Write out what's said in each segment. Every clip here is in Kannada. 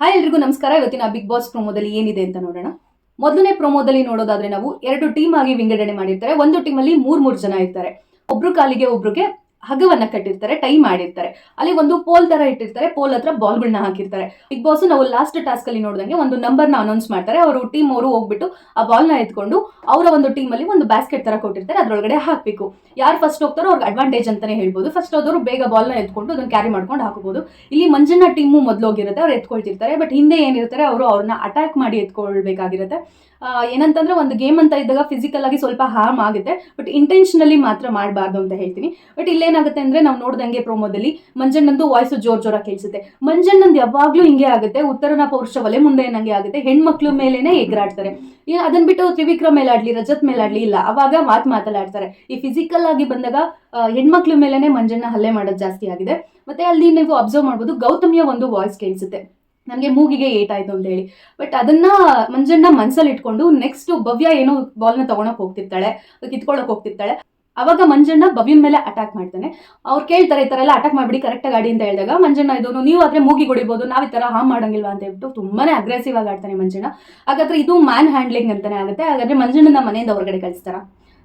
ಹಾಯ್ ಎಲ್ರಿಗೂ ನಮಸ್ಕಾರ. ಇವತ್ತಿನ ಬಿಗ್ ಬಾಸ್ ಪ್ರೊಮೋದಲ್ಲಿ ಏನಿದೆ ಅಂತ ನೋಡೋಣ. ಮೊದಲನೇ ಪ್ರೊಮೋದಲ್ಲಿ ನೋಡೋದಾದ್ರೆ ನಾವು ಎರಡು ಟೀಮ್ ಆಗಿ ವಿಂಗಡಣೆ ಮಾಡಿರ್ತಾರೆ. ಒಂದು ಟೀಮಲ್ಲಿ ಮೂರ್ ಮೂರ್ ಜನ ಇರ್ತಾರೆ. ಒಬ್ರು ಕಾಲಿಗೆ ಒಬ್ರಿಗೆ ಹಗ್ಗವನ್ನ ಕಟ್ಟಿರ್ತಾರೆ, ಟೈ ಮಾಡಿರ್ತಾರೆ. ಅಲ್ಲಿ ಒಂದು ಪೋಲ್ ತರ ಇಟ್ಟಿರ್ತಾರೆ, ಪೋಲ್ ಹತ್ರ ಬಾಲ್ಗಳನ್ನ ಹಾಕಿರ್ತಾರೆ. ಬಿಗ್ ಬಾಸ್ ನಾವು ಲಾಸ್ಟ್ ಟಾಸ್ಕ್ ಅಲ್ಲಿ ನೋಡಿದಂಗೆ ಒಂದು ನಂಬರ್ನ ಅನೌನ್ಸ್ ಮಾಡ್ತಾರೆ. ಅವರು ಟೀಮ್ ಅವರು ಹೋಗ್ಬಿಟ್ಟು ಆ ಬಾಲ್ನ ಎತ್ಕೊಂಡು ಅವರ ಒಂದು ಟೀಮ್ ಅಲ್ಲಿ ಒಂದು ಬ್ಯಾಸ್ಕೆಟ್ ತರ ಕೊಟ್ಟಿರ್ತಾರೆ, ಅದ್ರೊಳಗಡೆ ಹಾಕಬೇಕು. ಯಾರು ಫಸ್ಟ್ ಹೋಗ್ತಾರೋ ಅವ್ರಿಗೆ ಅಡ್ವಾಂಟೇಜ್ ಅಂತಾನೆ ಹೇಳ್ಬೋದು. ಫಸ್ಟ್ ಹೋದವರು ಬೇಗ ಬಾಲ್ನ ಎತ್ಕೊಂಡು ಅದನ್ನ ಕ್ಯಾರಿ ಮಾಡ್ಕೊಂಡು ಹಾಕಬಹುದು ಇಲ್ಲಿ ಮಂಜಣ್ಣ ಟೀಮು ಮೊದಲು ಹೋಗಿರುತ್ತೆ ಅವ್ರು ಎತ್ಕೊಳ್ತಿರ್ತಾರೆ. ಬಟ್ ಹಿಂದೆ ಏನಿರ್ತಾರೆ, ಅವರು ಅವ್ರನ್ನ ಅಟ್ಯಾಕ್ ಮಾಡಿ ಎತ್ಕೊಳ್ಬೇಕಾಗಿರುತ್ತೆ. ಏನಂತಂದ್ರೆ ಒಂದು ಗೇಮ್ ಅಂತ ಇದ್ದಾಗ ಫಿಸಿಕಲ್ ಆಗಿ ಸ್ವಲ್ಪ ಹಾರ್ಮ್ ಆಗುತ್ತೆ. ಬಟ್ ಇಂಟೆನ್ಷನಲಿ ಮಾತ್ರ ಮಾಡಬಾರ್ದು ಅಂತ ಹೇಳ್ತೀನಿ. ಬಟ್ ಇಲ್ಲೇನಾಗುತ್ತೆ ಅಂದ್ರೆ ನಾವು ನೋಡ್ದಂಗೆ ಪ್ರೋಮೋದಲ್ಲಿ ಮಂಜಣ್ಣಂದು ವಾಯ್ಸ್ ಜೋರ್ ಜೋರ ಕೇಳಿಸುತ್ತೆ. ಮಂಜಣ್ಣಂದು ಯಾವಾಗ್ಲೂ ಹಿಂಗೆ ಆಗುತ್ತೆ, ಉತ್ತರನ ಪೌರುಷ ಒಲೆ ಮುಂದೆ ಏನಂಗೆ ಆಗುತ್ತೆ, ಹೆಣ್ಮಕ್ಳು ಮೇಲೇನೆ ಎಗ್ರಾಡ್ತಾರೆ. ಅದನ್ ಬಿಟ್ಟು ತ್ರಿವಿಕ್ರಮ್ ಮೇಲಾಡ್ಲಿ ರಜತ್ ಮೇಲಾಡ್ಲಿ ಇಲ್ಲ, ಅವಾಗ ಮಾತು ಮಾತನಾಡ್ತಾರೆ ಈ ಫಿಸಿಕಲ್ ಆಗಿ ಬಂದಾಗ ಹೆಣ್ಮಕ್ಳು ಹೆಣ್ಮಕ್ಳ ಮೇಲೇನೆ ಮಂಜಣ್ಣ ಹಲ್ಲೆ ಮಾಡೋದು ಜಾಸ್ತಿ ಆಗಿದೆ. ಮತ್ತೆ ಅಲ್ಲಿ ನೀವು ಅಬ್ಸರ್ವ್ ಮಾಡ್ಬೋದು, ಗೌತಮಿಯ ಒಂದು ವಾಯ್ಸ್ ಕೇಳಿಸುತ್ತೆ. ನನಗೆ ಮೂಗಿಗೆ ಏಟಾಯ್ತು ಅಂತ ಹೇಳಿ. ಬಟ್ ಅದನ್ನ ಮಂಜಣ್ಣ ಮನ್ಸಲ್ಲಿ ಇಟ್ಕೊಂಡು ನೆಕ್ಸ್ಟ್ ಭವ್ಯ ಏನೋ ಬಾಲ್ನ ತಗೊಳಕ್ ಹೋಗ್ತಿರ್ತಾಳೆ ಕಿತ್ಕೊಳ್ಳೋಕೆ ಹೋಗ್ತಿರ್ತಾಳೆ. ಅವಾಗ ಮಂಜಣ್ಣ ಭವ್ಯನ್ ಮೇಲೆ ಅಟ್ಯಾಕ್ ಮಾಡ್ತಾನೆ. ಅವ್ರು ಕೇಳ್ತಾರೆ ಈ ಥರ ಎಲ್ಲ ಅಟ್ಯಾಕ್ ಮಾಡ್ಬಿಡಿ ಕರೆಕ್ಟ್ ಗಾಡಿ ಅಂತ ಹೇಳಿದಾಗ ಮಂಜಣ್ಣ ಇದನ್ನು, ನೀವು ಆದ್ರೆ ಮೂಗಿ ಹೊಡಿಬೋದು ನಾವು ಈ ಥರ ಹಾಮ್ ಮಾಡಂಗಿಲ್ವಾ? ಅಂತ ಹೇಳ್ಬಿಟ್ಟು ತುಂಬಾನೇ ಅಗ್ರೆಸಿವ್ ಆಗಿ ಆಡ್ತಾನೆ ಮಂಜಣ್ಣ. ಹಾಗಾದ್ರೆ ಇದು ಮ್ಯಾನ್ ಹ್ಯಾಂಡ್ಲಿಂಗ್ ಅಂತಾನೆ ಆಗುತ್ತೆ. ಹಾಗಾದ್ರೆ ಮಂಜಣ್ಣನ ಮನೆಯಿಂದ ಹೊರಗಡೆ ಕಳಿಸ್ತಾರ.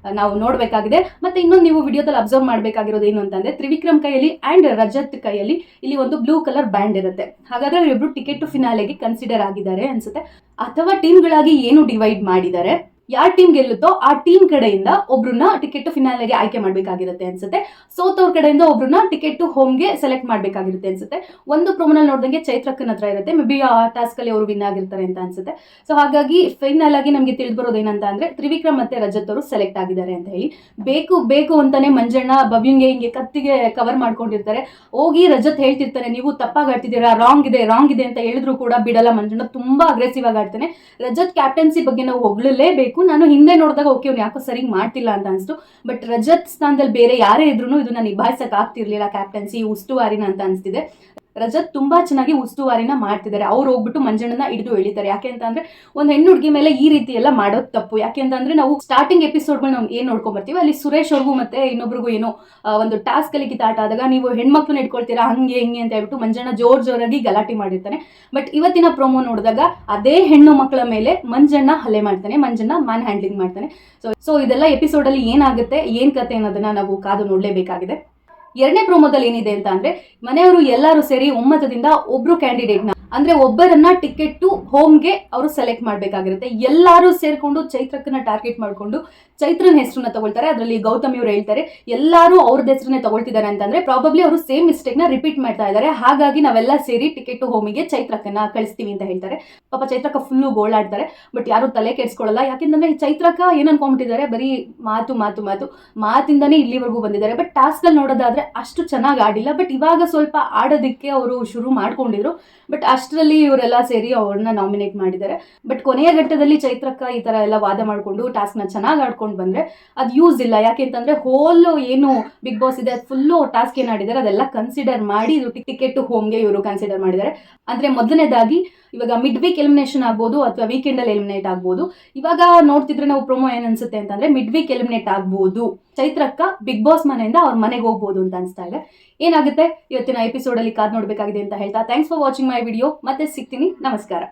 ನಾವು ನೋಡಬೇಕಾಗಿದೆ. ಮತ್ತೆ ಇನ್ನೊಂದು ನೀವು ವಿಡಿಯೋದಲ್ಲಿ ಅಬ್ಸರ್ವ್ ಮಾಡಬೇಕಾಗಿರೋದು ಏನು ಅಂತಂದ್ರೆ ತ್ರಿವಿಕ್ರಮ್ ಕೈಯಲ್ಲಿ ಅಂಡ್ ರಜತ್ ಕೈಯಲ್ಲಿ ಇಲ್ಲಿ ಒಂದು ಬ್ಲೂ ಕಲರ್ ಬ್ಯಾಂಡ್ ಇರುತ್ತೆ. ಹಾಗಾದ್ರೆ ಇವರಿಬ್ರು ಟಿಕೆಟ್ ಟು ಫಿನಾಲೆಗೆ ಕನ್ಸಿಡರ್ ಆಗಿದ್ದಾರೆ ಅನ್ಸುತ್ತೆ. ಅಥವಾ ಟೀಮ್ಗಳಾಗಿ ಏನು ಡಿವೈಡ್ ಮಾಡಿದ್ದಾರೆ? ಯಾರ್ ಟೀಮ್ ಗೆಲ್ಲುತ್ತೋ ಆ ಟೀಮ್ ಕಡೆಯಿಂದ ಒಬ್ರನ್ನ ಟಿಕೆಟ್ ಫಿನಾಲ್ ಫಿನಾಲೆಗೆ ಆಯ್ಕೆ ಮಾಡಬೇಕಾಗಿರುತ್ತೆ ಅನ್ಸುತ್ತೆ. ಸೋತವ್ರ ಕಡೆಯಿಂದ ಒಬ್ರನ್ನ ಟಿಕೆಟ್ ಹೋಮ್ಗೆ ಸೆಲೆಕ್ಟ್ ಮಾಡಬೇಕಾಗಿರುತ್ತೆ ಅನ್ಸುತ್ತೆ. ಒಂದು ಪ್ರೊಮೋನಲ್ಲಿ ನೋಡಿದಂಗೆ ಚೈತ್ರಕ್ಕನ ಹತ್ರ ಇರುತ್ತೆ. ಮೇ ಬಿ ಆ ಟಾಸ್ಕ್ ಅಲ್ಲಿ ಅವರು ವಿನ್ ಆಗಿರ್ತಾರೆ ಅಂತ ಅನ್ಸುತ್ತೆ. ಸೊ ಹಾಗಾಗಿ ಫೈನಲ್ ಆಗಿ ನಮಗೆ ತಿಳಿದು ಬರೋದು ಏನಂತ ಅಂದ್ರೆ ತ್ರಿವಿಕ್ರಮ್ ಮತ್ತೆ ರಜತ್ ಅವರು ಸೆಲೆಕ್ಟ್ ಆಗಿದ್ದಾರೆ ಅಂತ ಹೇಳಿ. ಬೇಕು ಬೇಕು ಅಂತಾನೆ ಮಂಜಣ್ಣ, ಭವ್ಯಂಗೆ ಹಿಂಗೆ ಕತ್ತಿಗೆ ಕವರ್ ಮಾಡ್ಕೊಂಡಿರ್ತಾರೆ. ಹೋಗಿ ರಜತ್ ಹೇಳ್ತಿರ್ತಾರೆ ನೀವು ತಪ್ಪಾಗಿ ಆಡ್ತಿದ್ದೀರಾ? ರಾಂಗ್ ಇದೆ ರಾಂಗ್ ಇದೆ ಅಂತ ಹೇಳಿದ್ರು ಕೂಡ ಬಿಡಲ್ಲ ಮಂಜಣ್ಣ. ತುಂಬಾ ಅಗ್ರೆಸಿವ್ ಆಗಿ ಆಡ್ತಾನೆ. ರಜತ್ ಕ್ಯಾಪ್ಟನ್ಸಿ ಬಗ್ಗೆ ನಾವು ಹೊಗಳಲೇಬೇಕು. ನಾನು ಹಿಂದೆ ನೋಡಿದಾಗ ಓಕೆ ಅವ್ನು ಯಾಕೋ ಸರಿ ಮಾಡ್ತಿಲ್ಲ ಅಂತ ಅನಿಸ್ತು. ಬಟ್ ರಜತ್ ಸ್ಥಾನದಲ್ಲಿ ಬೇರೆ ಯಾರೇ ಇದ್ರು ಇದನ್ನ ನಿಭಾಯಿಸಕ್ಕೆ ಆಗ್ತಿರ್ಲಿಲ್ಲ ಕ್ಯಾಪ್ಟನ್ಸಿ ಉಸ್ತುವಾರಿನ ಅಂತ ಅನ್ಸ್ತಿದೆ. ರಜತ್ ತುಂಬಾ ಚೆನ್ನಾಗಿ ಉಸ್ತುವಾರಿನ ಮಾಡ್ತಿದ್ದಾರೆ. ಅವ್ರು ಹೋಗ್ಬಿಟ್ಟು ಮಂಜಣ್ಣನ ಹಿಡಿದು ಎಳಿತಾರೆ. ಯಾಕೆ ಅಂತ ಅಂದ್ರೆ ಒಂದು ಹೆಣ್ಣು ಹುಡುಗಿ ಮೇಲೆ ಈ ರೀತಿ ಎಲ್ಲ ಮಾಡೋದು ತಪ್ಪು. ಯಾಕೆ ಅಂತಂದ್ರೆ ನಾವು ಸ್ಟಾರ್ಟಿಂಗ್ ಎಪಿಸೋಡ್ಗಳು ನಾವು ಏನ್ ನೋಡ್ಕೊಂಡ್ ಬರ್ತೀವಿ? ಅಲ್ಲಿ ಸುರೇಶ್ ಅವ್ರಿಗೂ ಮತ್ತೆ ಇನ್ನೊಬ್ರಿಗೂ ಏನೋ ಒಂದು ಟಾಸ್ಕ್ ಅಲ್ಲಿ ಕಿತಾಟ ಆದಾಗ ನೀವು ಹೆಣ್ಮಕ್ಳನ್ನ ಇಟ್ಕೊಳ್ತೀರಾ ಹಂಗೆ, ಹಿಂಗೆ ಅಂತ ಹೇಳ್ಬಿಟ್ಟು ಮಂಜಣ್ಣ ಜೋರ್ ಜೋರಾಗಿ ಗಲಾಟೆ ಮಾಡಿರ್ತಾನೆ. ಬಟ್ ಇವತ್ತಿನ ಪ್ರೊಮೋ ನೋಡಿದಾಗ ಅದೇ ಹೆಣ್ಣು ಮಕ್ಕಳ ಮೇಲೆ ಮಂಜಣ್ಣ ಹಲ್ಲೆ ಮಾಡ್ತಾನೆ. ಮಂಜಣ್ಣ ಮ್ಯಾನ್ ಹ್ಯಾಂಡ್ಲಿಂಗ್ ಮಾಡ್ತಾನೆ. ಸೊ ಸೊ ಇದೆಲ್ಲ ಎಪಿಸೋಡ್ ಅಲ್ಲಿ ಏನಾಗುತ್ತೆ, ಏನ್ ಕತೆ ಅನ್ನೋದನ್ನ ನಾವು ಕಾದು ನೋಡ್ಲೇಬೇಕಾಗಿದೆ. ಎರಡನೇ ಪ್ರೋಮೋದಲ್ಲಿ ಏನಿದೆ ಅಂತ ಅಂದ್ರೆ ಮನೆಯವರು ಎಲ್ಲರೂ ಸೇರಿ ಒಮ್ಮತದಿಂದ ಒಬ್ರು ಕ್ಯಾಂಡಿಡೇಟ್ನ ಅಂದ್ರೆ ಒಬ್ಬರನ್ನ ಟಿಕೆಟ್ ಟು ಹೋಮ್ಗೆ ಅವರು ಸೆಲೆಕ್ಟ್ ಮಾಡ್ಬೇಕಾಗಿರುತ್ತೆ. ಎಲ್ಲರೂ ಸೇರ್ಕೊಂಡು ಚೈತ್ರಕ್ಕನ್ನ ಟಾರ್ಗೆಟ್ ಮಾಡ್ಕೊಂಡು ಚೈತ್ರನ ಹೆಸರನ್ನ ತಗೊಳ್ತಾರೆ. ಅದರಲ್ಲಿ ಗೌತಮಿ ಅವರು ಹೇಳ್ತಾರೆ, ಎಲ್ಲರೂ ಅವ್ರದ್ದು ಹೆಸರನ್ನ ತಗೊಳ್ತಿದ್ದಾರೆ ಅಂತಂದ್ರೆ ಪ್ರಾಬಬ್ಲಿ ಅವರು ಸೇಮ್ ಮಿಸ್ಟೇಕ್ನ ರಿಪೀಟ್ ಮಾಡ್ತಾ ಇದ್ದಾರೆ. ಹಾಗಾಗಿ ನಾವೆಲ್ಲ ಸೇರಿ ಟಿಕೆಟ್ ಟು ಹೋಮಿಗೆ ಚೈತ್ರಕ್ಕನ್ನ ಕಳಿಸ್ತೀವಿ ಅಂತ ಹೇಳ್ತಾರೆ. ಪಾಪ ಚೈತ್ರಕ ಫುಲ್ಲು ಗೋಳಾಡ್ತಾರೆ ಬಟ್ ಯಾರು ತಲೆ ಕೆಡ್ಸ್ಕೊಳ್ಳಲ್ಲ. ಯಾಕೆಂದ್ರೆ ಚೈತ್ರಕ ಏನ್ ಅನ್ಕೊಂಡ್ಬಿಟ್ಟಿದ್ದಾರೆ? ಬರೀ ಮಾತು ಮಾತು ಮಾತು. ಮಾತಿಂದನೇ ಇಲ್ಲಿವರೆಗೂ ಬಂದಿದ್ದಾರೆ. ಬಟ್ ಟಾಸ್ಕ್ ಅಲ್ಲಿ ನೋಡೋದಾದ್ರೆ ಅಷ್ಟು ಚೆನ್ನಾಗಿ ಆಡಿಲ್ಲ. ಬಟ್ ಇವಾಗ ಸ್ವಲ್ಪ ಆಡೋದಕ್ಕೆ ಅವರು ಶುರು ಮಾಡ್ಕೊಂಡಿದ್ರು. ಬಟ್ ಅಷ್ಟರಲ್ಲಿ ಇವರೆಲ್ಲ ಸೇರಿ ಅವ್ರನ್ನ ನಾಮಿನೇಟ್ ಮಾಡಿದ್ದಾರೆ. ಬಟ್ ಕೊನೆಯ ಘಟ್ಟದಲ್ಲಿ ಚೈತ್ರಕ್ಕ ಈ ತರ ಎಲ್ಲ ವಾದ ಮಾಡ್ಕೊಂಡು ಟಾಸ್ಕ್ನ ಚೆನ್ನಾಗಿ ಆಡ್ಕೊಂಡು ಬಂದ್ರೆ ಅದು ಯೂಸ್ ಇಲ್ಲ. ಯಾಕೆ ಅಂತಂದ್ರೆ ಹೋಲ್ ಏನು ಬಿಗ್ ಬಾಸ್ ಇದೆ, ಅದು ಫುಲ್ಲು ಟಾಸ್ಕ್ ಏನಾಡಿದ್ದಾರೆ ಅದೆಲ್ಲ ಕನ್ಸಿಡರ್ ಮಾಡಿ ಇದು ಟಿಕೆಟ್ ಹೋಮ್ಗೆ ಇವರು ಕನ್ಸಿಡರ್ ಮಾಡಿದ್ದಾರೆ. ಅಂದ್ರೆ ಮೊದಲನೇದಾಗಿ ಇವಾಗ ಮಿಡ್ ವೀಕ್ ಎಲಿಮಿನೇಷನ್ ಆಗ್ಬೋದು ಅಥವಾ ವೀಕೆಂಡ್ ಅಲ್ಲಿ ಎಲಿಮಿನೇಟ್ ಆಗ್ಬೋದು. ಇವಾಗ ನೋಡ್ತಿದ್ರೆ ನಾವು ಪ್ರೊಮೋ ಏನ್ ಅನ್ಸುತ್ತೆ ಅಂತಂದ್ರೆ ಮಿಡ್ ವೀಕ್ ಎಲಿಮಿನೇಟ್ ಆಗ್ಬೋದು. ಚೈತ್ರಕ್ಕ ಬಿಗ್ ಬಾಸ್ ಮನೆಯಿಂದ ಅವ್ರ ಮನೆಗೆ ಹೋಗ್ಬೋದು ಅಂತ ಅನ್ಸ್ತಾ ಇದೆ. ಏನಾಗುತ್ತೆ? ಇವತ್ತಿನ ಎಪಿಸೋಡ್ ಅಲ್ಲಿ ಕಾದ್ ನೋಡಬೇಕಾಗಿದೆ ಅಂತ ಹೇಳ್ತಾ thanks for watching my video ಮತ್ತೆ ಸಿಗ್ತೀನಿ. ನಮಸ್ಕಾರ.